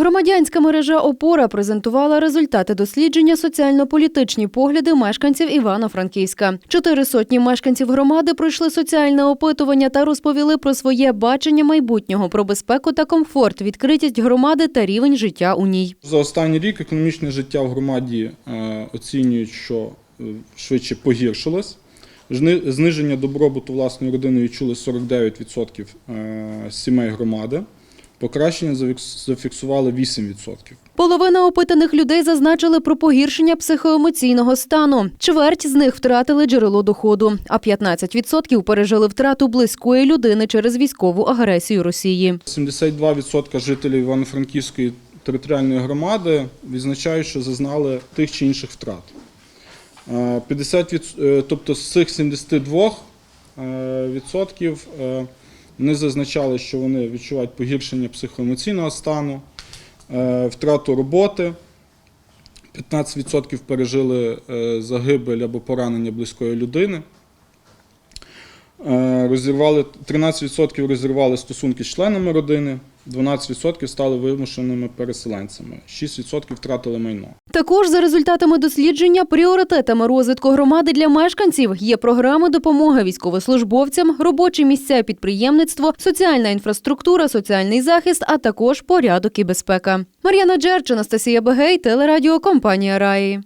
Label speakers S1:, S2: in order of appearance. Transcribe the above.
S1: Громадянська мережа Опора презентувала результати дослідження соціально-політичні погляди мешканців Івано-Франківська. Чотири сотні мешканців громади пройшли соціальне опитування та розповіли про своє бачення майбутнього, про безпеку та комфорт, відкритість громади та рівень життя у ній.
S2: За останній рік економічне життя в громаді е, оцінюють, що е, швидше погіршилось. Зниження добробуту власної родини відчули 49% е, сімей громади. Покращення зафікс- зафіксували 8%.
S1: Половина опитаних людей зазначили про погіршення психоемоційного стану. Чверть з них втратили джерело доходу, а 15% пережили втрату близької людини через військову агресію Росії.
S2: 72% жителів Івано-Франківської територіальної громади відзначають, що зазнали тих чи інших втрат. Е, 50 від- е, тобто з цих 72 е, відсотків е, вони зазначали, що вони відчувають погіршення психоемоційного стану, е, втрату роботи. 15% пережили е, загибель або поранення близької людини. Е, Розірвали 13% розірвали стосунки з членами родини, 12% стали вимушеними переселенцями, 6% втратили майно.
S1: Також за результатами дослідження пріоритетами розвитку громади для мешканців є програми допомоги військовослужбовцям, робочі місця, підприємництво, соціальна інфраструктура, соціальний захист, а також порядок і безпека. Мар'яна Джерч, Анастасія Бегей, телерадіокомпанія Раї.